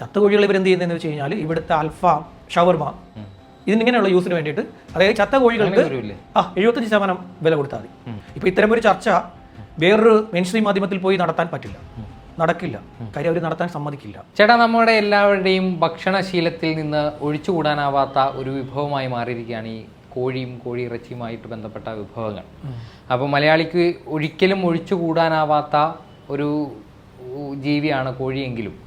ചത്ത കോഴികൾ ഇവരെന്ത് ചെയ്യുന്നതെന്ന് വെച്ച് കഴിഞ്ഞാൽ ഇവിടുത്തെ അൽഫാം ഷവർമ ഇതിനിങ്ങനെയുള്ള യൂസിന് വേണ്ടിയിട്ട് അതായത് ചത്ത കോഴികൾക്ക്? ആ എഴുപത്തഞ്ച് ശതമാനം വില കൊടുത്താൽ മതി. ഇപ്പൊ ഇത്തരം ഒരു ചർച്ച വേറൊരു മെയിൻസ്ട്രീം മാധ്യമത്തിൽ പോയി നടത്താൻ പറ്റില്ല. നടക്കില്ല. കാര്യം അവർ നടത്താൻ സമ്മതിക്കില്ല. ചേട്ടാ നമ്മുടെ എല്ലാവരുടെയും ഭക്ഷണശീലത്തിൽ നിന്ന് ഒഴിച്ചുകൂടാനാവാത്ത ഒരു വിഭവമായി മാറിയിരിക്കുകയാണ് ഈ കോഴിയും കോഴി ഇറച്ചിയുമായിട്ട് ബന്ധപ്പെട്ട വിഭവങ്ങൾ. അപ്പോൾ മലയാളിക്ക് ഒരിക്കലും ഒഴിച്ചുകൂടാനാവാത്ത ഒരു ജീവിയാണ് കോഴിയെങ്കിലും.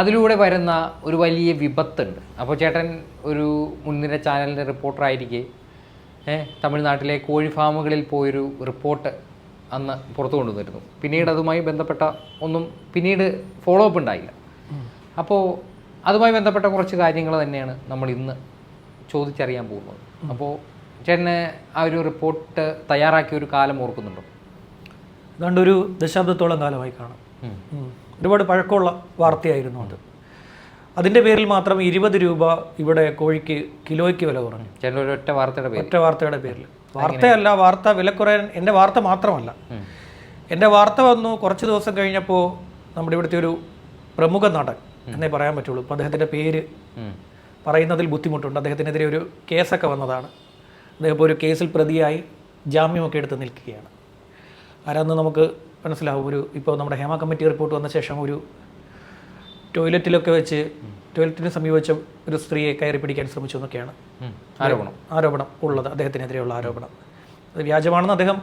അതിലൂടെ വരുന്ന ഒരു വലിയ വിപത്തുണ്ട്. അപ്പോൾ ചേട്ടൻ ഒരു മുൻനിര ചാനലിന്റെ റിപ്പോർട്ടറായിരിക്കെ തമിഴ്നാട്ടിലെ കോഴി ഫാമുകളിൽ പോയൊരു റിപ്പോർട്ട് അന്ന് പുറത്തു കൊണ്ടുവന്നിരുന്നു. പിന്നീട് അതുമായി ബന്ധപ്പെട്ട ഒന്നും പിന്നീട് ഫോളോ അപ്പ് ഉണ്ടായില്ല. അപ്പോൾ അതുമായി ബന്ധപ്പെട്ട കുറച്ച് കാര്യങ്ങൾ തന്നെയാണ് നമ്മൾ ഇന്ന് ചോദിച്ചറിയാൻ പോകുന്നത്. അപ്പോൾ ചേട്ടന് ആ ഒരു റിപ്പോർട്ട് തയ്യാറാക്കിയ ഒരു കാലം ഓർക്കുന്നുണ്ടോ? ഏതാണ്ട് ഒരു ദശാബ്ദത്തോളം കാലമായി കാണും. ഒരുപാട് പഴക്കമുള്ള വാർത്തയായിരുന്നു അത്. അതിന്റെ പേരിൽ മാത്രം ഇരുപത് രൂപ ഇവിടെ കോഴിക്ക് കിലോയ്ക്ക് വില കുറഞ്ഞു. ഒറ്റ വാർത്തയുടെ ഒറ്റ വാർത്തയുടെ പേരിൽ. വാർത്തയല്ല വാർത്ത വില കുറയാൻ എന്റെ വാർത്ത മാത്രമല്ല. എന്റെ വാർത്ത വന്നു കുറച്ച് ദിവസം കഴിഞ്ഞപ്പോൾ നമ്മുടെ ഇവിടുത്തെ ഒരു പ്രമുഖ നടൻ എന്നേ പറയാൻ പറ്റുള്ളൂ. ഇപ്പം അദ്ദേഹത്തിന്റെ പേര്. പറയുന്നതിൽ ബുദ്ധിമുട്ടുണ്ട്. അദ്ദേഹത്തിനെതിരെ ഒരു കേസൊക്കെ വന്നതാണ്. അദ്ദേഹം ഇപ്പോൾ ഒരു കേസിൽ പ്രതിയായി ജാമ്യമൊക്കെ എടുത്ത് നിൽക്കുകയാണ്. ആരാന്ന് നമുക്ക് മനസ്സിലാവും. ഒരു ഇപ്പോൾ നമ്മുടെ ഹേമ കമ്മിറ്റി റിപ്പോർട്ട് വന്ന ശേഷം ഒരു ടോയ്ലറ്റിലൊക്കെ വെച്ച് ടോയ്ലറ്റിന് സമീപിച്ച ഒരു സ്ത്രീയെ കയറി പിടിക്കാൻ ശ്രമിച്ചു എന്നൊക്കെയാണ്. ആരോപണം. ആരോപണം ഉള്ളത്. അദ്ദേഹത്തിനെതിരെയുള്ള ആരോപണം. അത് വ്യാജമാണെന്ന് അദ്ദേഹം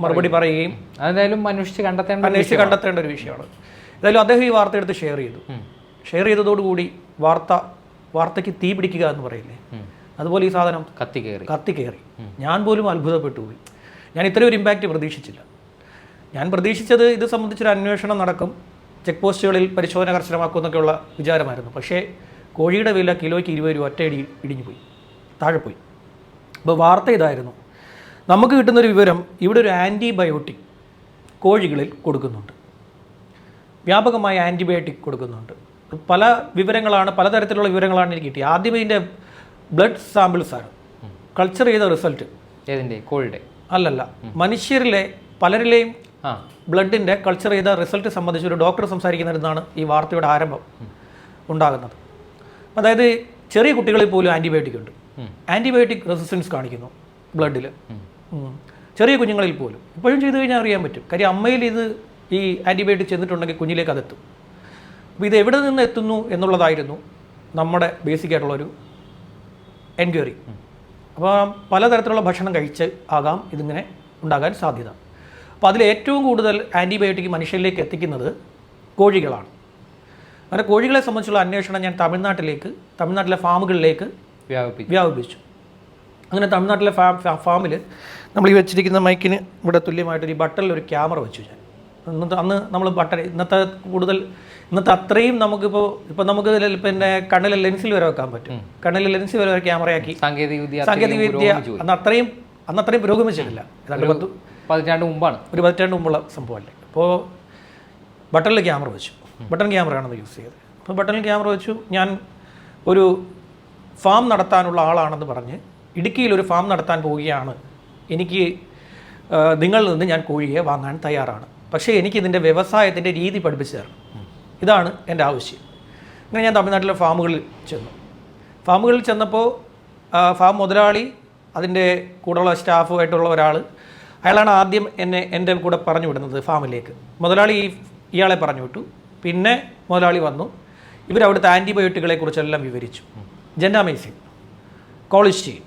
മറുപടി പറയുകയും അതായാലും മനുഷ്യ കണ്ടെത്തേണ്ട അന്വേഷിച്ച് കണ്ടെത്തേണ്ട ഒരു വിഷയമാണ്. ഏതായാലും അദ്ദേഹം ഈ വാർത്ത എടുത്ത് ഷെയർ ചെയ്തു. ഷെയർ ചെയ്തതോടുകൂടി വാർത്ത വാർത്തയ്ക്ക് തീ പിടിക്കുക എന്ന് പറയില്ലേ? അതുപോലെ ഈ സാധനം കത്തി കയറി. കത്തി കയറി. ഞാൻ പോലും അത്ഭുതപ്പെട്ടു പോയി. ഞാൻ ഇത്രയും ഒരു ഇമ്പാക്റ്റ് പ്രതീക്ഷിച്ചില്ല. ഞാൻ പ്രതീക്ഷിച്ചത് ഇത് സംബന്ധിച്ചൊരു അന്വേഷണം നടക്കും. ചെക്ക് പോസ്റ്റുകളിൽ പരിശോധന കർശനമാക്കുമെന്നൊക്കെയുള്ള വിചാരമായിരുന്നു. പക്ഷേ കോഴിയുടെ വില കിലോയ്ക്ക് ഇരുപത് രൂപ ഒറ്റയടി ഇടിഞ്ഞു പോയി. താഴെ പോയി. അപ്പോൾ വാർത്ത ഇതായിരുന്നു. നമുക്ക് കിട്ടുന്നൊരു വിവരം ഇവിടെ ഒരു ആന്റിബയോട്ടിക് കോഴികളിൽ കൊടുക്കുന്നുണ്ട്. വ്യാപകമായ ആന്റിബയോട്ടിക് കൊടുക്കുന്നുണ്ട്. പല വിവരങ്ങളാണ് പലതരത്തിലുള്ള വിവരങ്ങളാണ് എനിക്ക് കിട്ടിയത്. ആദ്യം ഇതിന്റെ ബ്ലഡ് സാമ്പിൾസാണ് കൾച്ചർ ചെയ്ത റിസൾട്ട്. ഏതിന്റെ? കോഴിയുടെ? അല്ലല്ല. മനുഷ്യരിലെ പലരിലെയും ബ്ലഡിന്റെ കൾച്ചർ ചെയ്ത റിസൾട്ട് സംബന്ധിച്ച് ഒരു ഡോക്ടർ സംസാരിക്കുന്നിടത്താണ് ഈ വാർത്തയുടെ ആരംഭം ഉണ്ടാകുന്നത്. അതായത് ചെറിയ കുട്ടികളിൽ പോലും ആന്റിബയോട്ടിക് ഉണ്ട്. ആന്റിബയോട്ടിക് റെസിസ്റ്റൻസ് കാണിക്കുന്നു ബ്ലഡിൽ ചെറിയ കുഞ്ഞുങ്ങളിൽ പോലും. ഇപ്പോഴും ചെയ്തു കഴിഞ്ഞാൽ അറിയാൻ പറ്റും. കാര്യം അമ്മയിൽ ഇത് ഈ ആന്റിബയോട്ടിക് ചെന്നിട്ടുണ്ടെങ്കിൽ കുഞ്ഞിലേക്ക് അതെത്തും. അപ്പോൾ ഇത് എവിടെ നിന്ന് എത്തുന്നു എന്നുള്ളതായിരുന്നു നമ്മുടെ ബേസിക് ആയിട്ടുള്ളൊരു എൻക്വയറി അപ്പോൾ പലതരത്തിലുള്ള ഭക്ഷണം കഴിച്ച് ആകാം ഇതിങ്ങനെ ഉണ്ടാകാൻ സാധ്യത. അപ്പോൾ അതിൽ ഏറ്റവും കൂടുതൽ ആന്റിബയോട്ടിക് മനുഷ്യരിലേക്ക് എത്തിക്കുന്നത് കോഴികളാണ്. അങ്ങനെ കോഴികളെ സംബന്ധിച്ചുള്ള അന്വേഷണം ഞാൻ തമിഴ്നാട്ടിലേക്ക് തമിഴ്നാട്ടിലെ ഫാമുകളിലേക്ക് വ്യാപിപ്പിച്ചു. വ്യാപിപ്പിച്ചു. അങ്ങനെ തമിഴ്നാട്ടിലെ ഫാം ഫാമിൽ നമ്മൾ ഈ വെച്ചിരിക്കുന്ന മൈക്കിന് ഇവിടെ തുല്യമായിട്ടൊരു ഈ ബട്ടണിൽ ഒരു ക്യാമറ വെച്ചു ഞാൻ. ഇന്നത്തെ അന്ന് നമ്മൾ ബട്ടൺ ഇന്നത്തെ കൂടുതൽ ഇന്നത്തെ അത്രയും നമുക്കിപ്പോൾ ഇപ്പോൾ നമുക്ക് പിന്നെ കണ്ണിലെ ലെൻസിൽ വരെ വെക്കാൻ പറ്റും. കണ്ണിലെ ലെൻസിൽ വരെ ഒരു ക്യാമറയാക്കി. സാങ്കേതിക വിദ്യ സാങ്കേതിക വിദ്യ അന്ന് അത്രയും അന്ന് അത്രയും പുരോഗമിച്ചിട്ടില്ല. പത്ത് പതിറ്റാണ്ട് മുമ്പാണ്. ഒരു പതിറ്റാണ്ട് മുമ്പുള്ള സംഭവമല്ലേ? അപ്പോൾ ബട്ടണിൽ ക്യാമറ വെച്ചു. ബട്ടൺ ക്യാമറയാണെന്ന് യൂസ് ചെയ്തത്. അപ്പോൾ ബട്ടണിൽ ക്യാമറ വെച്ചു. ഞാൻ ഒരു ഫാം നടത്താനുള്ള ആളാണെന്ന് പറഞ്ഞ് ഇടുക്കിയിൽ ഒരു ഫാം നടത്താൻ പോവുകയാണ്. എനിക്ക് നിങ്ങളിൽ നിന്ന് ഞാൻ കോഴിയെ വാങ്ങാൻ തയ്യാറാണ്. പക്ഷേ എനിക്ക് ഇതിന്റെ വ്യവസായത്തിന്റെ രീതി പഠിപ്പിച്ചു തരണം. ഇതാണ് എന്റെ ആവശ്യം. അങ്ങനെ ഞാൻ തമിഴ്നാട്ടിലെ ഫാമുകളിൽ ചെന്നു. ഫാമുകളിൽ ചെന്നപ്പോൾ ഫാം മുതലാളി അതിന്റെ കൂടെയുള്ള സ്റ്റാഫുമായിട്ടുള്ള ഒരാൾ അയാളാണ് ആദ്യം എന്നെ എന്റെ കൂടെ പറഞ്ഞു വിടുന്നത് ഫാമിലേക്ക്. മുതലാളി ഈ ഇയാളെ പറഞ്ഞു വിട്ടു. പിന്നെ മുതലാളി വന്നു. ഇവർ ഇവരവിടുത്തെ ആന്റിബയോട്ടിക്കുകളെ കുറിച്ചെല്ലാം വിവരിച്ചു. ജെൻഡാമൈസിൻ കോളിസ്റ്റീൻ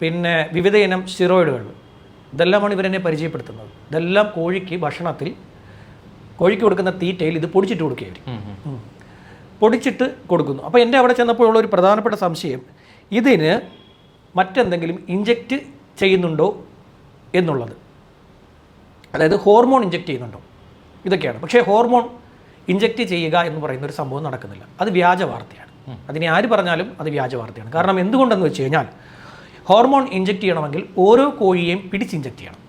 പിന്നെ വിവിധ ഇനം സ്റ്റിറോയിഡുകൾ. ഇതെല്ലാമാണ് ഇവരെന്നെ പരിചയപ്പെടുത്തുന്നത്. ഇതെല്ലാം കോഴിക്ക് ഭക്ഷണത്തിൽ കോഴിക്ക് കൊടുക്കുന്ന തീറ്റയിൽ ഇത് പൊടിച്ചിട്ട് കൊടുക്കുകയായിരിക്കും. പൊടിച്ചിട്ട് കൊടുക്കുന്നു. അപ്പോൾ എന്റെ അവിടെ ചെന്നപ്പോഴുള്ള ഒരു പ്രധാനപ്പെട്ട സംശയം ഇതിന് മറ്റെന്തെങ്കിലും ഇഞ്ചക്റ്റ് ചെയ്യുന്നുണ്ടോ? എന്നുള്ളത്. അതായത് ഹോർമോൺ ഇഞ്ചെക്റ്റ് ചെയ്യുന്നുണ്ടോ? ഇതൊക്കെയാണ്. പക്ഷേ ഹോർമോൺ ഇഞ്ചെക്റ്റ് ചെയ്യുക എന്ന് പറയുന്ന ഒരു സംഭവം നടക്കുന്നില്ല. അത് വ്യാജ വാർത്തയാണ്. അതിനെ ആര് പറഞ്ഞാലും അത് വ്യാജ വാർത്തയാണ്. കാരണം എന്തുകൊണ്ടെന്ന് വെച്ച് കഴിഞ്ഞാൽ ഹോർമോൺ ഇഞ്ചക്റ്റ് ചെയ്യണമെങ്കിൽ ഓരോ കോഴിയെയും പിടിച്ച് ഇഞ്ചക്റ്റ് ചെയ്യണം.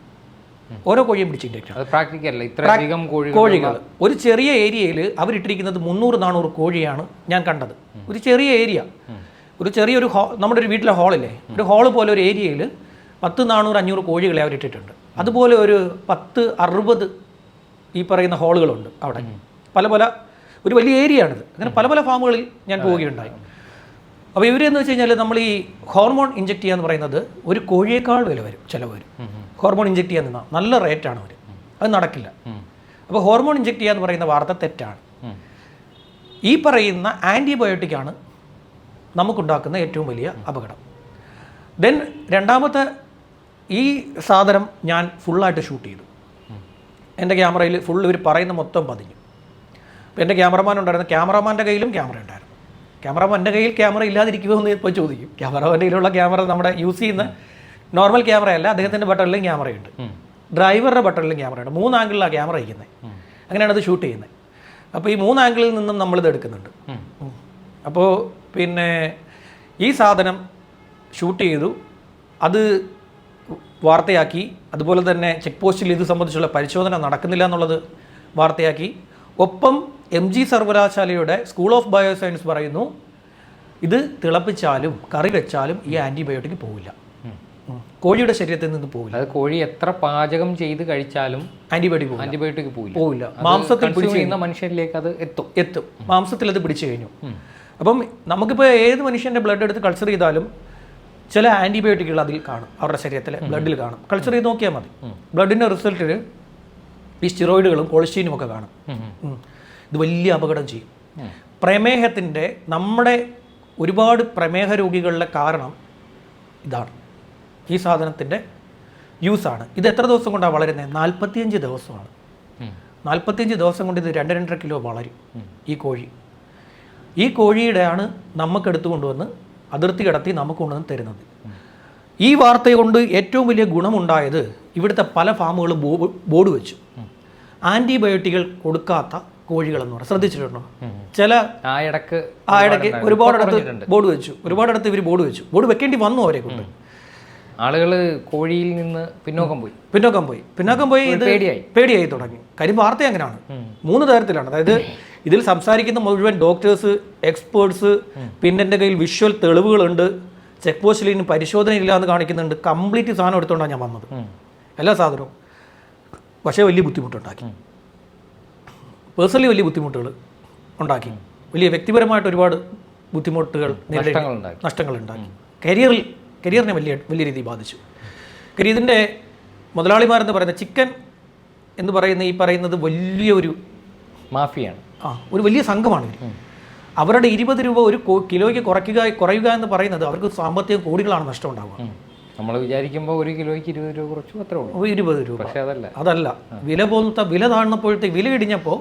ഓരോ കോഴിയും പിടിച്ച് ഇഞ്ചക്റ്റ് ചെയ്യണം. കോഴികൾ. ഒരു ചെറിയ ഏരിയയിൽ അവരിട്ടിരിക്കുന്നത് മുന്നൂറ് നാനൂറ് കോഴിയാണ് ഞാൻ കണ്ടത്. ഒരു ചെറിയ ഏരിയ. ഒരു ചെറിയൊരു ഹോ നമ്മുടെ ഒരു വീട്ടിലെ ഹാളില്ലേ ഒരു ഹാൾ പോലെ ഒരു ഏരിയയിൽ പത്ത് നാനൂറ് അഞ്ഞൂറ് കോഴികളെ അവരിട്ടിട്ടുണ്ട് അതുപോലെ ഒരു പത്ത് അറുപത് ഈ പറയുന്ന ഹോളുകളുണ്ട് അവിടെ. പല പല ഒരു വലിയ ഏരിയ ആണിത് അങ്ങനെ പല പല ഫാമുകളിൽ ഞാൻ പോവുകയുണ്ടായി. അപ്പോൾ ഇവരെന്ന് വെച്ച് കഴിഞ്ഞാൽ നമ്മൾ ഈ ഹോർമോൺ ഇഞ്ചെക്ട് ചെയ്യാന്ന് പറയുന്നത് ഒരു കോഴിയേക്കാൾ വില വരും ചിലവ് വരും. ഹോർമോൺ ഇഞ്ചെക്ട് ചെയ്യാൻ നിന്നാൽ നല്ല റേറ്റാണ് അവർ അത് നടക്കില്ല. അപ്പോൾ ഹോർമോൺ ഇഞ്ചെക്ട് ചെയ്യാന്ന് പറയുന്ന വാർത്ത തെറ്റാണ്. ഈ പറയുന്ന ആന്റിബയോട്ടിക്കാണ് നമുക്കുണ്ടാക്കുന്ന ഏറ്റവും വലിയ അപകടം. ദെൻ രണ്ടാമത്തെ ഈ സാധനം ഞാൻ ഫുള്ളായിട്ട് ഷൂട്ട് ചെയ്തു. എന്റെ ക്യാമറയിൽ ഫുൾ ഇവർ പറയുന്ന മൊത്തം പതിഞ്ഞു. അപ്പോൾ എന്റെ ക്യാമറമാൻ ഉണ്ടായിരുന്നു. ക്യാമറമാന്റെ കയ്യിലും ക്യാമറ ഉണ്ടായിരുന്നു. ക്യാമറമാന്റെ കയ്യിൽ ക്യാമറ ഇല്ലാതിരിക്കുമോ എന്ന് ഇപ്പോൾ ചോദിക്കും. ക്യാമറമാന്റെ കയ്യിലുള്ള ക്യാമറ നമ്മുടെ യൂസ് ചെയ്യുന്ന നോർമൽ ക്യാമറയല്ല അദ്ദേഹത്തിന്റെ ബട്ടണിലും ക്യാമറയുണ്ട് ഡ്രൈവറുടെ ബട്ടണിലും ക്യാമറയുണ്ട് മൂന്ന് ആംഗിളിലാണ് ക്യാമറ ഇരിക്കുന്നത് അങ്ങനെയാണ് അത് ഷൂട്ട് ചെയ്യുന്നത് അപ്പോൾ ഈ മൂന്ന് ആംഗിളിൽ നിന്നും നമ്മളിത് എടുക്കുന്നുണ്ട്. അപ്പോൾ പിന്നെ ഈ സാധനം ഷൂട്ട് ചെയ്തു. അത് വാർത്തയാക്കി. അതുപോലെ തന്നെ ചെക്ക് പോസ്റ്റിൽ ഇത് സംബന്ധിച്ചുള്ള പരിശോധന നടക്കുന്നില്ല എന്നുള്ളത് വാർത്തയാക്കി. ഒപ്പം എം ജി സർവകലാശാലയുടെ സ്കൂൾ ഓഫ് ബയോസയൻസ് പറയുന്നു ഇത് തിളപ്പിച്ചാലും കറി വെച്ചാലും ഈ ആന്റിബയോട്ടിക് പോവില്ല. കോഴിയുടെ ശരീരത്തിൽ നിന്ന് പോവില്ല. അത് കോഴി എത്ര പാചകം ചെയ്ത് കഴിച്ചാലും ആന്റിബയോട്ടിക് പോവില്ല. ആന്റിബയോട്ടിക് പോയില്ല പോവില്ല. മാംസത്തിൽ പിടിച്ചു ചെയ്യുന്ന മനുഷ്യരിലേക്ക് അത് എത്തും. എത്തും. മാംസത്തിൽ അത് പിടിച്ചു കഴിഞ്ഞു. അപ്പം നമുക്കിപ്പോൾ ഏത് മനുഷ്യന്റെ ബ്ലഡ് എടുത്ത് കൾച്ചർ ചെയ്താലും ചില ആന്റിബയോട്ടിക്കുകൾ അതിൽ കാണും. അവരുടെ ശരീരത്തിൽ ബ്ലഡിൽ കാണും. കൾച്ചർ ചെയ്ത് നോക്കിയാൽ മതി. ബ്ലഡിന്റെ റിസൾട്ടിൽ ഈ സ്റ്റിറോയിഡുകളും കൊളസ്ട്രീനും ഒക്കെ കാണും. ഇത് വലിയ അപകടം ചെയ്യും. പ്രമേഹത്തിന്റെ നമ്മുടെ ഒരുപാട് പ്രമേഹ രോഗികളുടെ കാരണം ഇതാണ്. ഈ സാധനത്തിന്റെ യൂസാണ് ഇത് എത്ര ദിവസം കൊണ്ടാണ് വളരുന്നത് നാൽപ്പത്തിയഞ്ച് ദിവസമാണ്. നാൽപ്പത്തിയഞ്ച് ദിവസം കൊണ്ട് ഇത് രണ്ട് രണ്ടര കിലോ വളരും ഈ കോഴി. ഈ കോഴിയുടെയാണ് നമുക്ക് എടുത്തു കൊണ്ടുവന്ന് അതിർത്തി കടത്തി നമുക്ക് കൊണ്ടുവന്ന് തരുന്നത്. ഈ വാർത്ത കൊണ്ട് ഏറ്റവും വലിയ ഗുണമുണ്ടായത് ഇവിടുത്തെ പല ഫാമുകളും ബോർഡ് വെച്ചു. ആന്റിബയോട്ടിക്കുകൾ കൊടുക്കാത്ത കോഴികളെന്ന് പറഞ്ഞു ശ്രദ്ധിച്ചിട്ടുണ്ടോ? ചില ആ ഇടയ്ക്ക് ആ ഇടയ്ക്ക് ഒരുപാടിടത്ത് ബോർഡ് വെച്ചു. ഒരുപാടിടത്ത് ഇവർ ബോർഡ് വെച്ചു. ബോർഡ് വെക്കേണ്ടി വന്നു അവരെ കൊണ്ട്. ആളുകൾ കോഴിയിൽ നിന്ന് പിന്നോക്കം പോയി. പിന്നോക്കം പോയി. പിന്നോക്കം പോയി ഇത് പേടിയായി. പേടിയായി തുടങ്ങി. കാര്യം വാർത്ത അങ്ങനെയാണ് മൂന്ന് തരത്തിലാണ്. അതായത് ഇതിൽ സംസാരിക്കുന്ന മുഴുവൻ ഡോക്ടേഴ്സ് എക്സ്പേർട്സ് പിന്നെ എന്റെ കയ്യിൽ വിഷ്വൽ തെളിവുകളുണ്ട്. ചെക്ക് പോസ്റ്റിൽ ഇനി പരിശോധന ഇല്ല എന്ന് കാണിക്കുന്നുണ്ട്. കംപ്ലീറ്റ് സാധനം എടുത്തുകൊണ്ടാണ് ഞാൻ വന്നത്. എല്ലാ സാധനവും. പക്ഷേ വലിയ ബുദ്ധിമുട്ടുണ്ടാക്കി. പേഴ്സണലി വലിയ ബുദ്ധിമുട്ടുകൾ ഉണ്ടാക്കി. വലിയ വ്യക്തിപരമായിട്ട് ഒരുപാട് ബുദ്ധിമുട്ടുകൾ നഷ്ടങ്ങൾ ഉണ്ടാക്കി കരിയറിൽ കരിയറിനെ വലിയ വലിയ രീതിയിൽ ബാധിച്ചു. കാര്യം ഇതിന്റെ മുതലാളിമാരെന്ന് പറയുന്ന ചിക്കൻ എന്ന് പറയുന്ന ഈ പറയുന്നത് വലിയൊരു മാഫിയാണ്. ആ ഒരു വലിയ സംഘമാണ് ഇവർ അവരുടെ ഇരുപത് രൂപ ഒരു കിലോയ്ക്ക് കുറയ്ക്കുക കുറയുക എന്ന് പറയുന്നത് അവർക്ക് സാമ്പത്തിക കോടികളാണ് നഷ്ടം ഉണ്ടാവുക നമ്മൾ വിചാരിക്കുമ്പോൾ ഒരു കിലോയ്ക്ക് ഇരുപത് രൂപ കുറച്ചു ഉള്ളൂ. ഇരുപത് രൂപ. പക്ഷേ അതല്ല. അതല്ല. വില പോലത്തെ വില താഴ്ന്നപ്പോഴത്തെ വില ഇടിഞ്ഞപ്പോൾ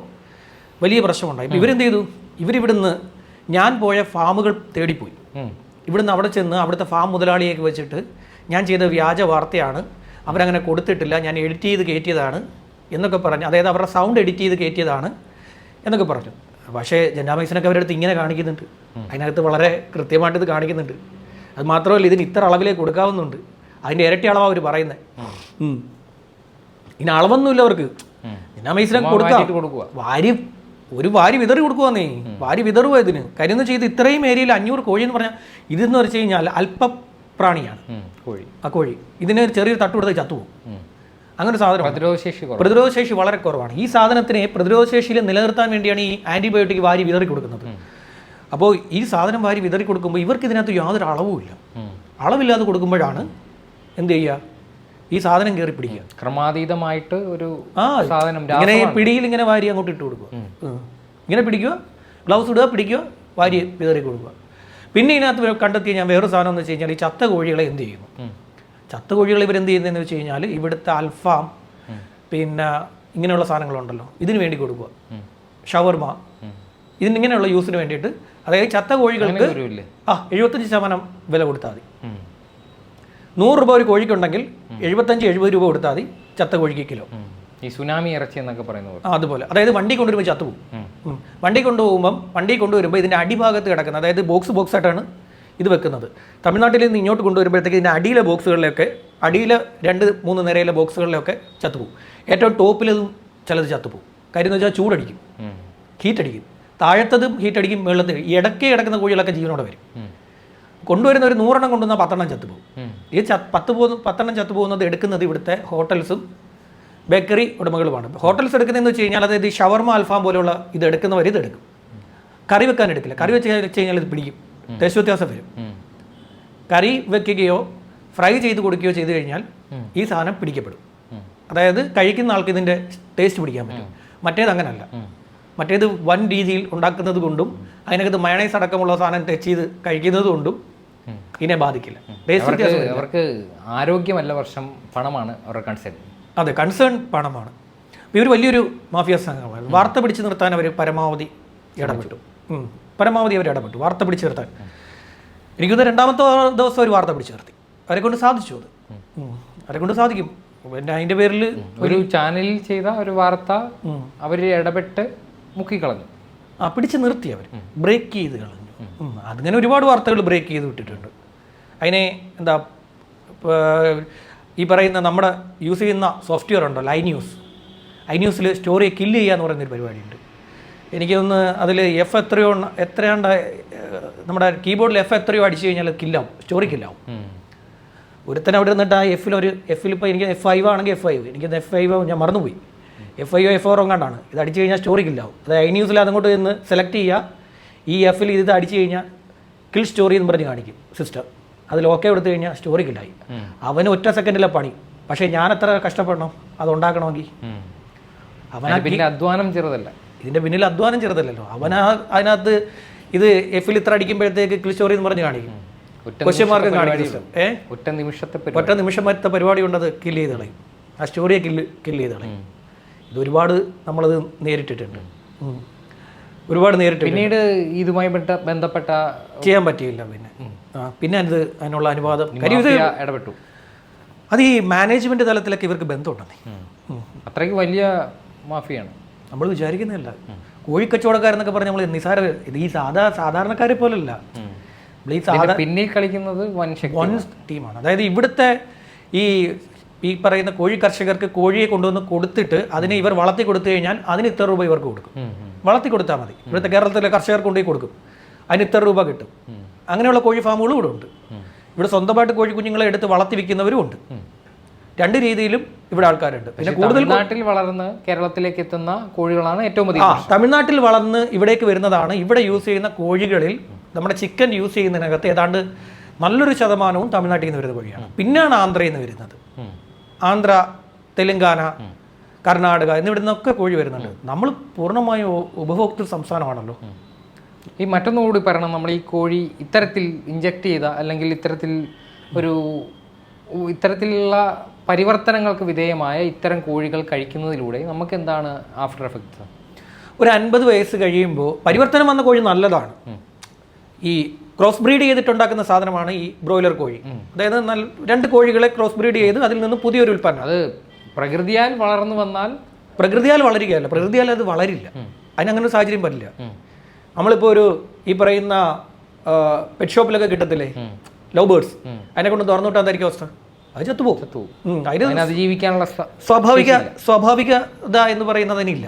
വലിയ പ്രശ്നമുണ്ടായി. ഇപ്പം ഇവരെന്ത് ചെയ്തു ഇവരിവിടുന്ന് ഞാൻ പോയ ഫാമുകൾ തേടിപ്പോയി. ഇവിടുന്ന് അവിടെ ചെന്ന് അവിടുത്തെ ഫാം മുതലാളിയൊക്കെ വെച്ചിട്ട് ഞാൻ ചെയ്ത വ്യാജ വാർത്തയാണ് അവരങ്ങനെ കൊടുത്തിട്ടില്ല ഞാൻ എഡിറ്റ് ചെയ്ത് കയറ്റിയതാണ് എന്നൊക്കെ പറഞ്ഞ് അതായത് അവരുടെ സൗണ്ട് എഡിറ്റ് ചെയ്ത് കയറ്റിയതാണ് എന്നൊക്കെ പറഞ്ഞു. പക്ഷേ ജനാമൈസിനൊക്കെ അവരുടെ അടുത്ത് ഇങ്ങനെ കാണിക്കുന്നുണ്ട്. അതിനകത്ത് വളരെ കൃത്യമായിട്ട് ഇത് കാണിക്കുന്നുണ്ട്. അത് മാത്രമല്ല ഇതിന് ഇത്ര അളവിലേക്ക് കൊടുക്കാവുന്നുണ്ട്. അതിന്റെ ഇരട്ടി അളവാണ് അവർ പറയുന്നത് ഇനി അളവൊന്നുമില്ല അവർക്ക്. ജനാമൈസിനൊക്കെ കൊടുക്കാം വാരി ഒരു വാരി വിതറി കൊടുക്കുവാന്നേ. വാരി വിതറുക ഇതിന്. കാര്യം എന്ന് ചെയ്ത് ഇത്രയും ഏരിയയിൽ അഞ്ഞൂറ് കോഴി എന്ന് പറഞ്ഞാൽ ഇതെന്ന് വെച്ച് കഴിഞ്ഞാൽ അല്പപ്രാണിയാണ്. പ്രാണിയാണ് കോഴി. ആ കോഴി. ഇതിന് ചെറിയൊരു തട്ട് കൊടുത്താൽ ചത്തുപോകും. അങ്ങനെ സാധനം പ്രതിരോധശേഷി പ്രതിരോധശേഷി വളരെ കുറവാണ്. ഈ സാധനത്തിനെ പ്രതിരോധശേഷിയിൽ നിലനിർത്താൻ വേണ്ടിയാണ് ഈ ആന്റിബയോട്ടിക് വാരി വിതറി കൊടുക്കുന്നത്. അപ്പോൾ ഈ സാധനം വാരി വിതറി കൊടുക്കുമ്പോൾ ഇവർക്ക് ഇതിനകത്ത് യാതൊരു അളവുമില്ല അളവില്ലാതെ കൊടുക്കുമ്പോഴാണ് എന്ത് ചെയ്യുക? ഈ സാധനം കയറി പിടിക്കുക. ക്രമാതീതമായിട്ട് ഒരു ആ സാധനം ഇങ്ങനെ പിടിയിൽ ഇങ്ങനെ വാരി അങ്ങോട്ട് ഇട്ട് കൊടുക്കുക. ഇങ്ങനെ പിടിക്കുക ഗ്ലൗസ് ഇടുക പിടിക്കുക വാരി വിതറി കൊടുക്കുക. പിന്നെ ഇതിനകത്ത് കണ്ടെത്തിയ ഞാൻ വേറൊരു സാധനം എന്ന് വെച്ച് കഴിഞ്ഞാൽ ഈ ചത്ത കോഴികളെ എന്ത് ചെയ്യുന്നു? ഉം. ചത്ത കോഴികൾ ഇവരെന്ത് ചെയ്യുന്നതെന്ന് വെച്ച് കഴിഞ്ഞാൽ ഇവിടുത്തെ അൽഫാം പിന്നെ ഇങ്ങനെയുള്ള സാധനങ്ങളുണ്ടല്ലോ. ഇതിന് വേണ്ടി കൊടുക്കുക. ഷവർമ. ഇതിന് ഇങ്ങനെയുള്ള യൂസിന് വേണ്ടിയിട്ട് അതായത് ചത്ത കോഴികൾക്ക് ആ എഴുപത്തഞ്ച് ശതമാനം വില കൊടുത്താൽ മതി. നൂറ് രൂപ ഒരു കോഴിക്കുണ്ടെങ്കിൽ എഴുപത്തഞ്ച് എഴുപത് രൂപ കൊടുത്താൽ മതി ചത്ത കോഴിക്ക് കിലോ ഈ സുനാമി ഇറച്ചി എന്നൊക്കെ പറയുന്നത് അതുപോലെ. അതായത് വണ്ടി കൊണ്ടുവരുമ്പോൾ ചത്തുപോകും. വണ്ടി കൊണ്ടുപോകുമ്പം വണ്ടി കൊണ്ടുവരുമ്പോൾ ഇതിന്റെ അടിഭാഗത്ത് കിടക്കുന്ന അതായത് ബോക്സ് ബോക്സ് ആയിട്ടാണ് ഇത് വെക്കുന്നത്. തമിഴ്നാട്ടിൽ നിന്ന് ഇങ്ങോട്ട് കൊണ്ടുവരുമ്പോഴത്തേക്ക് ഇതിന്റെ അടിയിലെ ബോക്സുകളിലൊക്കെ അടിയിലെ രണ്ട് മൂന്ന് നിരയിലെ ബോക്സുകളിലൊക്കെ ചത്തുപോകും. ഏറ്റവും ടോപ്പിലതും ചിലത് ചത്തുപോകും. കാര്യം എന്ന് വെച്ചാൽ ചൂടടിക്കും. ഹീറ്റ് അടിക്കും താഴത്തതും ഹീറ്റ് അടിക്കും വെള്ളത്തിൽ ഇടയ്ക്ക് കിടക്കുന്ന കോഴികളൊക്കെ ജീവനോടെ വരും. കൊണ്ടുവരുന്ന ഒരു നൂറെണ്ണം കൊണ്ടുവന്നാൽ പത്തെണ്ണം ചത്തുപോകും. ഈ ച പത്ത് പോകുന്ന പത്തെണ്ണം ചത്തുപോകുന്നത് എടുക്കുന്നത് ഇവിടുത്തെ ഹോട്ടൽസും ബേക്കറി ഉടമകളുമാണ്. ഹോട്ടൽസ് എടുക്കുന്നതെന്ന് വെച്ച് കഴിഞ്ഞാൽ അതായത് ഈ ഷവർമ അൽഫാം പോലെയുള്ള ഇത് എടുക്കുന്നവർ ഇത് എടുക്കും. കറി വെക്കാൻ എടുക്കില്ല. കറി വെച്ച് കഴിഞ്ഞാൽ ഇത് പിടിക്കും. ടേസ്റ്റ് വ്യത്യാസം വരും. കറി വെക്കുകയോ ഫ്രൈ ചെയ്ത് കൊടുക്കുകയോ ചെയ്തു കഴിഞ്ഞാൽ ഈ സാധനം പിടിക്കപ്പെടും. അതായത് കഴിക്കുന്ന ആൾക്ക് ഇതിന്റെ ടേസ്റ്റ് പിടിക്കാൻ പറ്റും. മറ്റേത് അങ്ങനല്ല. മറ്റേത് വൻ രീതിയിൽ ഉണ്ടാക്കുന്നത് കൊണ്ടും അതിനകത്ത് മയണൈസ് അടക്കമുള്ള സാധനം ടച്ച് ചെയ്ത് കഴിക്കുന്നത് കൊണ്ടും ഇതിനെ ബാധിക്കില്ല. ടേസ്റ്റ് അവർക്ക് ആരോഗ്യമല്ല വർഷം പണമാണ് അവരുടെ കൺസേൺ അതെ കൺസേൺ പണമാണ്. ഇവർ വലിയൊരു മാഫിയ സംഘമാണ് വാർത്ത പിടിച്ചു നിർത്താൻ അവർ പരമാവധി ഇടപെട്ടു. പരമാവധി അവർ ഇടപെട്ടു. വാർത്ത പിടിച്ചു നിർത്താൻ. എനിക്കൊന്ന് രണ്ടാമത്തെ ദിവസം ഒരു വാർത്ത പിടിച്ചു നിർത്തി. അവരെ കൊണ്ട് സാധിച്ചു അത്. അവരെ കൊണ്ട് സാധിക്കും. പിന്നെ അതിന്റെ പേരിൽ ഒരു ചാനലിൽ ചെയ്ത ഒരു വാർത്ത അവർ ഇടപെട്ട് മുക്കിക്കളഞ്ഞു. ആ പിടിച്ച് നിർത്തി അവർ ബ്രേക്ക് ചെയ്ത് കളഞ്ഞു. അങ്ങനെ ഒരുപാട് വാർത്തകൾ ബ്രേക്ക് ചെയ്ത് വിട്ടിട്ടുണ്ട്. അതിനെ എന്താ ഈ പറയുന്ന നമ്മുടെ യൂസ് ചെയ്യുന്ന സോഫ്റ്റ്വെയർ ഉണ്ടല്ലോ ഐ ന്യൂസ്. ഐ ന്യൂസിൽ സ്റ്റോറിയെ കില്ല് ചെയ്യുക എന്ന് പറയുന്നൊരു പരിപാടിയുണ്ട്. എനിക്കൊന്ന് അതിൽ എഫ് എത്രയോ എത്രയാണ്ട നമ്മുടെ കീബോർഡിൽ എഫ് എത്രയോ അടിച്ചു കഴിഞ്ഞാൽ കില്ലാവും സ്റ്റോറി കില്ലാവും ഒരുത്തൻ അവിടെ നിന്നിട്ട് ആ എഫിൽ ഒരു എഫിൽ ഇപ്പോൾ എനിക്ക് എഫ് ഫൈവ് ആണെങ്കിൽ എഫ് ഫൈവ് എനിക്ക് എഫ് ഫൈവ് ഞാൻ മറന്നുപോയി. F I O F four എങ്ങാണ്ടാണ് ഇത് അടിച്ചു കഴിഞ്ഞാൽ സ്റ്റോറി കില്ലാവും അത് ഐ ന്യൂസിൽ അതങ്ങോട്ട് നിന്ന് സെലക്ട് ചെയ്യുക ഈ എഫിൽ ഇത് അടിച്ചു കഴിഞ്ഞാൽ കിൽ സ്റ്റോറി എന്ന് പറഞ്ഞ് കാണിക്കും സിസ്റ്റം അതിൽ ഓക്കെ എടുത്തു കഴിഞ്ഞാൽ സ്റ്റോറി കില്ലായി അവന് ഒറ്റ സെക്കൻഡിലെ പണി. പക്ഷേ ഞാൻ എത്ര കഷ്ടപ്പെടണം? അത് ഉണ്ടാക്കണമെങ്കിൽ. അവനെ അധ്വാനം ചെറുതല്ല. ഇതിന്റെ പിന്നിൽ അധ്വാനം ചെറുതല്ലല്ലോ. അവൻ ആ അതിനകത്ത് ഇത് എഫിൽ ഇത്ര അടിക്കുമ്പോഴത്തേക്ക് ക്ലിസ്റ്റോറി എന്ന് പറഞ്ഞ് കാണിക്കും. ക്വസ്റ്റ്യൻ മാർക്ക് കാണിക്കും. ഏ? ഒറ്റ നിമിഷത്തെ ഒറ്റ നിമിഷം വരുത്ത പരിപാടി ഉണ്ടത് കില്ല് ചെയ്ത് കളയും. ആ സ്റ്റോറിയെ കില്ല് കില്ല് ചെയ്ത് കളയും. ഇത് ഒരുപാട് നമ്മളത് നേരിട്ടിട്ടുണ്ട്. ഒരുപാട് നേരിട്ട് പിന്നീട് ഇതുമായി ബന്ധപ്പെട്ട ചെയ്യാൻ പറ്റിയില്ല പിന്നെ. പിന്നെ അത് അതിനുള്ള അനുവാദം. ഇടപെട്ടു. അത് ഈ മാനേജ്മെന്റ് തലത്തിലൊക്കെ ഇവർക്ക് ബന്ധമുണ്ടെന്നേ. അത്രയ്ക്ക് വലിയ മാഫിയാണ്. നമ്മൾ വിചാരിക്കുന്നില്ല. കോഴിക്കച്ചവടക്കാരെന്നൊക്കെ പറഞ്ഞ് നമ്മൾ നിസാര ഇത് ഈ സാധാ സാധാരണക്കാരെ പോലല്ല. പിന്നെ കളിക്കുന്നത് വൻ വൺ ടീമാണ്. അതായത് ഇവിടുത്തെ ഈ ഈ പറയുന്ന കോഴി കർഷകർക്ക് കോഴിയെ കൊണ്ടുവന്ന് കൊടുത്തിട്ട് അതിനെ ഇവർ വളർത്തി കൊടുത്തു കഴിഞ്ഞാൽ അതിന് ഇത്ര രൂപ ഇവർക്ക് കൊടുക്കും. വളർത്തി കൊടുത്താൽ മതി. ഇവിടുത്തെ കേരളത്തിലെ കർഷകർ കൊണ്ടുപോയി കൊടുക്കും. അതിന് ഇത്ര രൂപ കിട്ടും. അങ്ങനെയുള്ള കോഴി ഫാമുകളും ഇവിടെ ഉണ്ട് ഇവിടെ സ്വന്തമായിട്ട് കോഴി കുഞ്ഞുങ്ങളെ എടുത്ത് വളർത്തി വിൽക്കുന്നവരും ഉണ്ട്. രണ്ട് രീതിയിലും ഇവിടെ ആൾക്കാരുണ്ട്. പിന്നെ കൂടുതൽ നാട്ടിൽ വളർന്ന് കേരളത്തിലേക്ക് എത്തുന്ന കോഴികളാണ് ഏറ്റവും ആ അധികം തമിഴ്നാട്ടിൽ വളർന്ന് ഇവിടേക്ക് വരുന്നതാണ്. ഇവിടെ യൂസ് ചെയ്യുന്ന കോഴികളിൽ നമ്മുടെ ചിക്കൻ യൂസ് ചെയ്യുന്നതിനകത്ത് ഏതാണ്ട് നല്ലൊരു ശതമാനവും തമിഴ്നാട്ടിൽ നിന്ന് വരുന്ന കോഴിയാണ്. പിന്നെയാണ് ആന്ധ്രയിൽ നിന്ന് വരുന്നത്. ആന്ധ്ര തെലങ്കാന കർണാടക എന്നിവിടെ നിന്നൊക്കെ കോഴി വരുന്നുണ്ട്. നമ്മൾ പൂർണമായും ഉപഭോക്തൃ സംസ്ഥാനമാണല്ലോ. ഈ മറ്റൊന്നുകൂടി പറയണം. നമ്മൾ ഈ കോഴി ഇത്തരത്തിൽ ഇഞ്ചക്ട് ചെയ്ത അല്ലെങ്കിൽ ഇത്തരത്തിൽ ഒരു ഇത്തരത്തിലുള്ള പരിവർത്തനങ്ങൾക്ക് വിധേയമായ ഇത്തരം കോഴികൾ കഴിക്കുന്നതിലൂടെ നമുക്ക് എന്താണ് ആഫ്റ്റർ എഫക്ട്സ് ഒരു അൻപത് വയസ്സ് കഴിയുമ്പോൾ പരിവർത്തനം വന്ന കോഴി നല്ലതാണ്. ഈ ക്രോസ് ബ്രീഡ് ചെയ്തിട്ടുണ്ടാക്കുന്ന സാധനമാണ് ഈ ബ്രോയിലർ കോഴി. അതായത് നല്ല രണ്ട് കോഴികളെ ക്രോസ് ബ്രീഡ് ചെയ്ത് അതിൽ നിന്ന് പുതിയൊരു ഉൽപ്പന്നം. അത് പ്രകൃതിയാൽ വളർന്നു വന്നാൽ പ്രകൃതിയാൽ വളരുകയല്ല. പ്രകൃതിയാൽ അത് വളരില്ല. അതിനങ്ങനെ സാഹചര്യം പറ്റില്ല നമ്മളിപ്പോൾ ഒരു ഈ പറയുന്ന പെറ്റ് ഷോപ്പിലൊക്കെ കിട്ടത്തില്ലേ? ലവ് ബേർഡ്സ് അതിനെ കൊണ്ട് തുറന്നു വിട്ടാൽ എന്തായിരിക്കും അവസ്ഥ? അത് ചത്തുപോകും. ചത്തുപോകും. ഉം, അതിന് അതിജീവിക്കാനുള്ള സ്വാഭാവിക സ്വാഭാവികത എന്ന് പറയുന്നതിനില്ല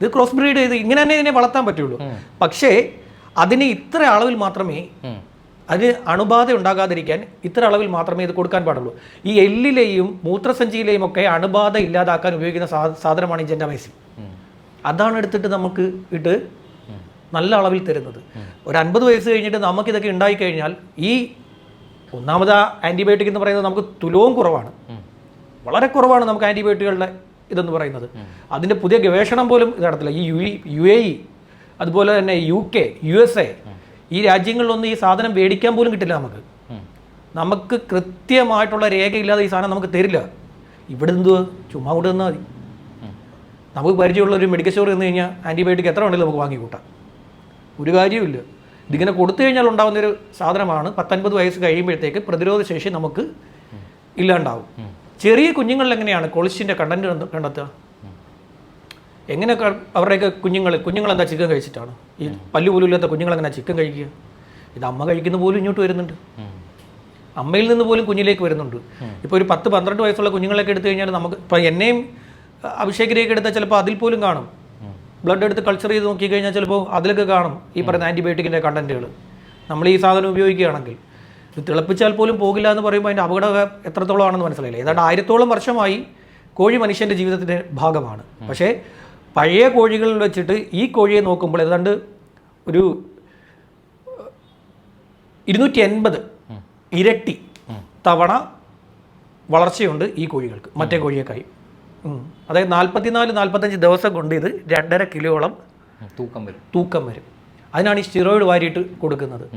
ഇത് ക്രോസ് ബ്രീഡ് ചെയ്ത് ഇങ്ങനെ തന്നെ ഇതിനെ വളർത്താൻ പറ്റുള്ളൂ. പക്ഷേ അതിന് ഇത്ര അളവിൽ മാത്രമേ അതിന് അണുബാധ ഉണ്ടാകാതിരിക്കാൻ ഇത്ര അളവിൽ മാത്രമേ ഇത് കൊടുക്കാൻ പാടുള്ളൂ. ഈ എല്ലിലെയും മൂത്രസഞ്ചിയിലെയും ഒക്കെ അണുബാധ ഇല്ലാതാക്കാൻ ഉപയോഗിക്കുന്ന സാധനമാണ് ഈ ജെൻഡാമൈസിൻ അതാണ് എടുത്തിട്ട് നമുക്ക് ഇട്ട് നല്ല അളവിൽ തരുന്നത്. ഒരു അൻപത് വയസ്സ് കഴിഞ്ഞിട്ട് നമുക്കിതൊക്കെ ഉണ്ടായിക്കഴിഞ്ഞാൽ ഈ ഒന്നാമത് ആന്റിബയോട്ടിക് എന്ന് പറയുന്നത് നമുക്ക് തുലവും കുറവാണ്. വളരെ കുറവാണ് നമുക്ക് ആന്റിബയോട്ടിക്കുകളുടെ ഇതെന്ന് പറയുന്നത്. അതിന്റെ പുതിയ ഗവേഷണം പോലും ഇത് നടത്തില്ല. ഈ യു യു എ ഇ അതുപോലെ തന്നെ U K U S A ഈ രാജ്യങ്ങളിലൊന്നും ഈ സാധനം മേടിക്കാൻ പോലും കിട്ടില്ല നമുക്ക്. നമുക്ക് കൃത്യമായിട്ടുള്ള രേഖയില്ലാതെ ഈ സാധനം നമുക്ക് തരില്ല. ഇവിടെ എന്തുവാ? ചുമ്മാ കൊണ്ട് തന്നാൽ മതി. നമുക്ക് പരിചയമുള്ള ഒരു മെഡിക്കൽ സ്റ്റോർ എന്ന് കഴിഞ്ഞാൽ ആന്റിബയോട്ടിക് എത്ര വേണമെങ്കിലും നമുക്ക് വാങ്ങി കൂട്ടാം ഒരു കാര്യമില്ല ഇതിങ്ങനെ കൊടുത്തു കഴിഞ്ഞാൽ ഉണ്ടാകുന്ന ഒരു സാധനമാണ്. പത്തൊൻപത് വയസ്സ് കഴിയുമ്പോഴത്തേക്ക് പ്രതിരോധ ശേഷി നമുക്ക് ഇല്ലാണ്ടാവും. ചെറിയ കുഞ്ഞുങ്ങളിൽ എങ്ങനെയാണ് കൊളിച്ചിന്റെ കണ്ടന്റ് കണ്ടെത്തുക? എങ്ങനെ അവരുടെയൊക്കെ കുഞ്ഞുങ്ങൾ കുഞ്ഞുങ്ങൾ എന്താ ചിക്കൻ കഴിച്ചിട്ടാണ്? ഈ പല്ലു പോലും ഇല്ലാത്ത കുഞ്ഞുങ്ങൾ എങ്ങനെ ചിക്കൻ കഴിക്കുക? ഇത് അമ്മ കഴിക്കുന്ന പോലും ഇങ്ങോട്ട് വരുന്നുണ്ട്. അമ്മയിൽ നിന്ന് പോലും കുഞ്ഞിലേക്ക് വരുന്നുണ്ട്. ഇപ്പോൾ ഒരു പത്ത് പന്ത്രണ്ട് വയസ്സുള്ള കുഞ്ഞുങ്ങളൊക്കെ എടുത്തു കഴിഞ്ഞാൽ നമുക്ക് ഇപ്പോൾ എന്നെയും അഭിഷേകരേക്ക് അഭിഷേകിനെയൊക്കെ എടുത്താൽ ചിലപ്പോൾ അതിൽ പോലും കാണും. ബ്ലഡ് എടുത്ത് കൾച്ചർ ചെയ്ത് നോക്കിക്കഴിഞ്ഞാൽ ചിലപ്പോൾ അതിലൊക്കെ കാണും ഈ പറയുന്ന ആന്റിബയോട്ടിക്കിന്റെ കണ്ടന്റുകൾ നമ്മൾ ഈ സാധനം ഉപയോഗിക്കുകയാണെങ്കിൽ ഇത് തിളപ്പിച്ചാൽ പോലും പോകില്ല എന്ന് പറയുമ്പോൾ അതിന്റെ അപകടം എത്രത്തോളം ആണെന്ന് മനസ്സിലായില്ല? ഏതാണ്ട് ആയിരത്തോളം വർഷമായി കോഴി മനുഷ്യന്റെ ജീവിതത്തിന്റെ ഭാഗമാണ്. പക്ഷേ പഴയ കോഴികളിൽ വെച്ചിട്ട് ഈ കോഴിയെ നോക്കുമ്പോൾ ഏതാണ്ട് ഒരു ഇരുന്നൂറ്റി എൺപത് ഇരട്ടി തവണ വളർച്ചയുണ്ട് ഈ കോഴികൾക്ക് മറ്റേ കോഴിയേക്കായി. ഉം. അതായത് നാൽപ്പത്തിനാല് നാൽപ്പത്തഞ്ച് ദിവസം കൊണ്ട് ഇത് രണ്ടര കിലോളം തൂക്കം വരും. തൂക്കം വരും. അതിനാണ് ഈ സ്റ്റിറോയിഡ് വാരിയിട്ട് കൊടുക്കുന്നത്.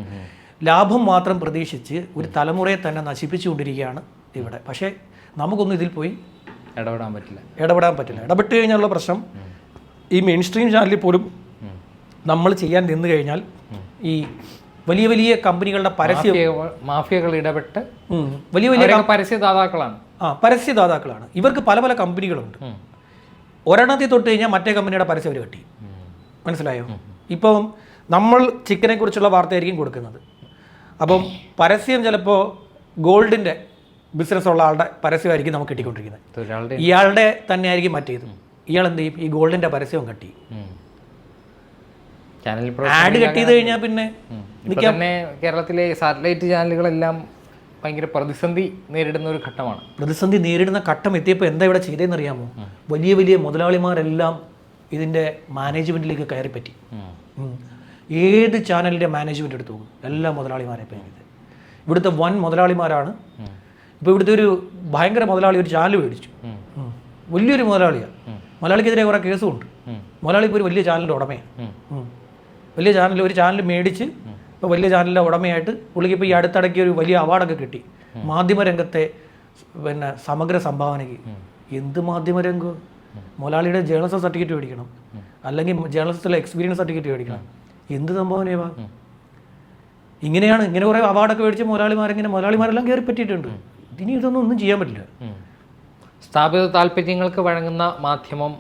ലാഭം മാത്രം പ്രതീക്ഷിച്ച് ഒരു തലമുറയെ തന്നെ നശിപ്പിച്ചുകൊണ്ടിരിക്കുകയാണ് ഇവിടെ. പക്ഷേ നമുക്കൊന്നും ഇതിൽ പോയി ഇടപെടാൻ പറ്റില്ല. ഇടപെടാൻ പറ്റില്ല. ഇടപെട്ട് കഴിഞ്ഞാലുള്ള പ്രശ്നം ഈ മെയിൻ സ്ട്രീം ചാനലിൽ പോലും നമ്മൾ ചെയ്യാൻ നിന്ന് കഴിഞ്ഞാൽ ഈ വലിയ വലിയ കമ്പനികളുടെ പരസ്യ മാഫിയകൾ ഇടപെട്ട് വലിയ വലിയ പരസ്യദാതാക്കളാണ്. ആ പരസ്യദാതാക്കളാണ്. ഇവർക്ക് പല പല കമ്പനികളുണ്ട്. ഒരെണ്ണത്തിൽ തൊട്ട് കഴിഞ്ഞാൽ മറ്റേ കമ്പനിയുടെ പരസ്യം അവർ കെട്ടി. മനസ്സിലായോ? ഇപ്പം നമ്മൾ ചിക്കനെ കുറിച്ചുള്ള വാർത്തയായിരിക്കും കൊടുക്കുന്നത്. അപ്പം പരസ്യം ചിലപ്പോൾ ഗോൾഡിന്റെ ബിസിനസ് ഉള്ള ആളുടെ പരസ്യമായിരിക്കും നമുക്ക് കിട്ടിക്കൊണ്ടിരിക്കുന്നത്. ഇയാളുടെ തന്നെ ആയിരിക്കും മറ്റേത് ഇയാൾ എന്ത് ചെയ്യും? ഈ ഗോൾഡിന്റെ പരസ്യവും കട്ടി. ആഡ് കട്ട് ചെയ്ത് കഴിഞ്ഞാൽ പിന്നെ ഇപ്പൊ തന്നെ കേരളത്തിലെ സാറ്റലൈറ്റ് ചാനലുകളെല്ലാം ഭയങ്കര പ്രതിസന്ധി നേരിടുന്ന ഒരു ഘട്ടമാണ്. പ്രതിസന്ധി നേരിടുന്ന ഘട്ടം എത്തിയപ്പോൾ എന്താ ഇവിടെ ചെയ്തതെന്ന് അറിയാമോ? വലിയ വലിയ മുതലാളിമാരെല്ലാം ഇതിന്റെ മാനേജ്മെന്റിലേക്ക് കയറിപ്പറ്റി. ഉം. ഉം. ഏത് ചാനലിന്റെ മാനേജ്മെന്റ് എടുത്തു പോകും എല്ലാ മുതലാളിമാരെ ഇത് ഇവിടുത്തെ. വൻ മുതലാളിമാരാണ്. ഇപ്പോൾ ഇവിടുത്തെ ഒരു ഭയങ്കര മുതലാളി ഒരു ചാനൽ മേടിച്ചു. വലിയൊരു മുതലാളിയാണ് മലയാളിക്കെതിരെ കുറേ കേസും ഉണ്ട്. മുതലാളി ഇപ്പോൾ ഒരു വലിയ ചാനലിന്റെ ഉടമയാണ്. വലിയ ചാനൽ ഒരു ചാനൽ മേടിച്ച് ഇപ്പോൾ വലിയ ചാനലിലെ ഉടമയായിട്ട് പുള്ളിക്ക് ഇപ്പോൾ ഈ അടുത്തിടയ്ക്ക് ഒരു വലിയ അവാർഡൊക്കെ കിട്ടി. മാധ്യമരംഗത്തെ പിന്നെ സമഗ്ര സംഭാവനയ്ക്ക്. എന്ത് മാധ്യമരംഗം? മുതലാളിയുടെ ജേർണലിസം സർട്ടിഫിക്കറ്റ് മേടിക്കണം. അല്ലെങ്കിൽ ജേർണലിസത്തിലെ എക്സ്പീരിയൻസ് സർട്ടിഫിക്കറ്റ് മേടിക്കണം. എന്ത് സംഭാവനയാ ഇങ്ങനെയാണ് ഇങ്ങനെ കുറേ അവാർഡൊക്കെ മേടിച്ച് മുതലാളിമാരിങ്ങനെ മുതലാളിമാരെല്ലാം കയറി പറ്റിയിട്ടുണ്ട്. ഇനി ഇതൊന്നും ഒന്നും ചെയ്യാൻ പറ്റില്ല. സ്ഥാപിത താല്പര്യങ്ങൾക്ക് വഴങ്ങുന്ന മാധ്യമം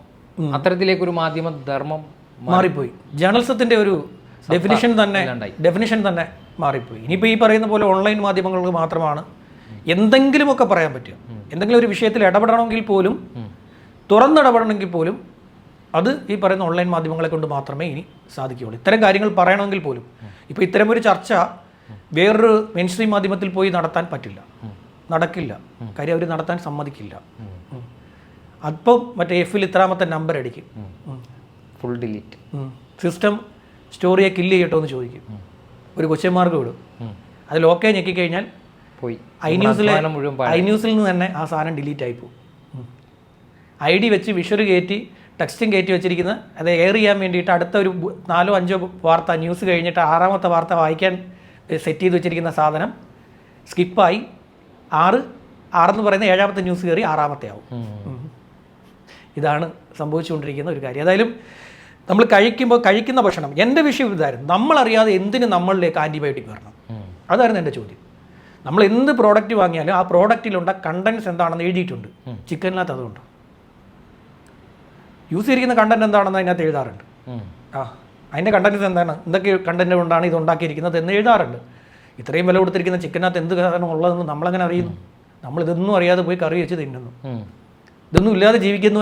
അത്തരത്തിലേക്കൊരു മാധ്യമ ധർമ്മം മാറിപ്പോയി. ജേർണലിസത്തിന്റെ ഒരു ഡെഫിനിഷൻ തന്നെ. ഡെഫിനിഷൻ തന്നെ മാറിപ്പോയി. ഇനിയിപ്പോൾ ഈ പറയുന്ന പോലെ ഓൺലൈൻ മാധ്യമങ്ങൾക്ക് മാത്രമാണ് എന്തെങ്കിലുമൊക്കെ പറയാൻ പറ്റുക. എന്തെങ്കിലും ഒരു വിഷയത്തിൽ ഇടപെടണമെങ്കിൽ പോലും തുറന്നിടപെടണമെങ്കിൽ പോലും അത് ഈ പറയുന്ന ഓൺലൈൻ മാധ്യമങ്ങളെ കൊണ്ട് മാത്രമേ ഇനി സാധിക്കുകയുള്ളൂ. ഇത്തരം കാര്യങ്ങൾ പറയണമെങ്കിൽ പോലും ഇപ്പോൾ ഇത്തരം ഒരു ചർച്ച വേറൊരു മെയിൻ സ്ട്രീം മാധ്യമത്തിൽ പോയി നടത്താൻ പറ്റില്ല. നടക്കില്ല. കാര്യം അവർ നടത്താൻ സമ്മതിക്കില്ല. അപ്പം മറ്റേ എഫിൽ ഇത്രാമത്തെ നമ്പർ അടിക്കും. ഫുൾ ഡിലീറ്റ് സിസ്റ്റം സ്റ്റോറിയെ കില്ല് ചെയ്യട്ടോ എന്ന് ചോദിക്കും. ഒരു ക്വസ്റ്റ്യൻ മാർക്ക് വിടും അതിൽ ഓക്കെ ഞെക്കിക്കഴിഞ്ഞാൽ പോയി. ഐ ന്യൂസിലെ. ഐ ന്യൂസിൽ നിന്ന് തന്നെ ആ സാധനം ഡിലീറ്റ് ആയി പോകും. ഐ ഡി വെച്ച് വിഷ്വൽ കയറ്റി ടെക്സ്റ്റും കയറ്റി വെച്ചിരിക്കുന്ന അത് എയർ ചെയ്യാൻ വേണ്ടിയിട്ട് അടുത്ത ഒരു നാലോ അഞ്ചോ വാർത്ത ന്യൂസ് കഴിഞ്ഞിട്ട് ആറാമത്തെ വാർത്ത വായിക്കാൻ സെറ്റ് ചെയ്ത് വെച്ചിരിക്കുന്ന സാധനം സ്കിപ്പായി ആറ് ആറെന്ന് പറയുന്ന ഏഴാമത്തെ ന്യൂസ് കയറി ആറാമത്തെ ആവും. ഇതാണ് സംഭവിച്ചുകൊണ്ടിരിക്കുന്ന ഒരു കാര്യം. ഏതായാലും നമ്മൾ കഴിക്കുമ്പോൾ കഴിക്കുന്ന ഭക്ഷണം. എന്റെ വിഷയം ഇതായിരുന്നു. നമ്മളറിയാതെ എന്തിന് നമ്മളിലേക്ക് ആന്റിബയോട്ടിക് വരണം. അതായിരുന്നു എന്റെ ചോദ്യം. നമ്മൾ എന്ത് പ്രോഡക്റ്റ് വാങ്ങിയാലും ആ പ്രോഡക്റ്റിലുണ്ട കണ്ടൻസ് എന്താണെന്ന് എഴുതിയിട്ടുണ്ട്. ചിക്കനിനകത്ത് അതുകൊണ്ട് യൂസ് ചെയ്തിരിക്കുന്ന കണ്ടന്റ് എന്താണെന്ന് അതിനകത്ത് എഴുതാറുണ്ട്. ആ അതിന്റെ കണ്ടൻസ് എന്താണ്? എന്തൊക്കെ കണ്ടന്റ് കൊണ്ടാണ് ഇത് ഉണ്ടാക്കിയിരിക്കുന്നത് എന്ന് എഴുതാറുണ്ട്. ഇത്രയും വില കൊടുത്തിരിക്കുന്ന ചിക്കനകത്ത് എന്ത് കാരണം ഉള്ളതെന്ന് നമ്മളങ്ങനെ അറിയുന്നു? നമ്മൾ ഇതൊന്നും അറിയാതെ പോയി കറി വെച്ച് തിന്നുന്നു. ഇതൊന്നും ഇല്ലാതെ ജീവിക്കുന്ന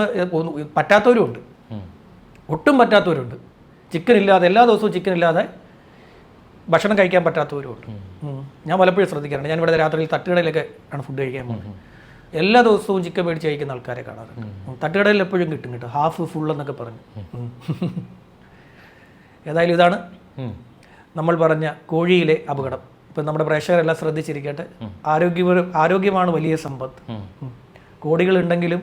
പറ്റാത്തവരും ഉണ്ട്. ഒട്ടും പറ്റാത്തവരുണ്ട്. ചിക്കൻ ഇല്ലാതെ എല്ലാ ദിവസവും ചിക്കൻ ഇല്ലാതെ ഭക്ഷണം കഴിക്കാൻ പറ്റാത്തവരുമുണ്ട്. ഞാൻ പലപ്പോഴും ശ്രദ്ധിക്കാറുണ്ട്. ഞാൻ ഇവിടെ രാത്രിയിൽ തട്ടുകടയിലൊക്കെ ആണ് ഫുഡ് കഴിക്കാൻ പോകുന്നത്. എല്ലാ ദിവസവും ചിക്കൻ മേടിച്ച് കഴിക്കുന്ന ആൾക്കാരെ കാണാറുണ്ട്. തട്ടുകടയിൽ എപ്പോഴും കിട്ടും കിട്ടും. ഹാഫ് ഫുൾ എന്നൊക്കെ പറഞ്ഞു. ഏതായാലും ഇതാണ് നമ്മൾ പറഞ്ഞ കോഴിയിലെ അപകടം. ഇപ്പം നമ്മുടെ പ്രേക്ഷകരെല്ലാം ശ്രദ്ധിച്ചിരിക്കട്ടെ. ആരോഗ്യ ആരോഗ്യമാണ് വലിയ സമ്പത്ത്. കോടികളുണ്ടെങ്കിലും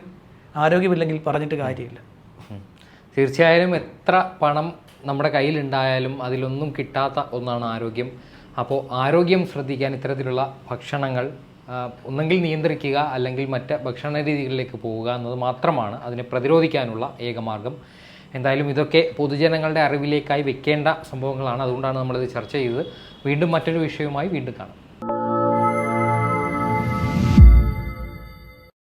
ആരോഗ്യമില്ലെങ്കിൽ പറഞ്ഞിട്ട് കാര്യമില്ല. തീർച്ചയായും എത്ര പണം നമ്മുടെ കയ്യിലുണ്ടായാലും അതിലൊന്നും കിട്ടാത്ത ഒന്നാണ് ആരോഗ്യം. അപ്പോൾ ആരോഗ്യം ശ്രദ്ധിക്കാൻ ഇത്തരത്തിലുള്ള ഭക്ഷണങ്ങൾ ഒന്നെങ്കിൽ നിയന്ത്രിക്കുക അല്ലെങ്കിൽ മറ്റ് ഭക്ഷണ രീതികളിലേക്ക് പോവുക എന്നത് മാത്രമാണ് അതിനെ പ്രതിരോധിക്കാനുള്ള ഏകമാർഗം എന്തായാലും ഇതൊക്കെ പൊതുജനങ്ങളുടെ അറിവിലേക്കായി വെക്കേണ്ട സംഭവങ്ങളാണ്. അതുകൊണ്ടാണ് നമ്മളിത് ചർച്ച ചെയ്തത്. വീണ്ടും മറ്റൊരു വിഷയവുമായി വീണ്ടും കാണാം.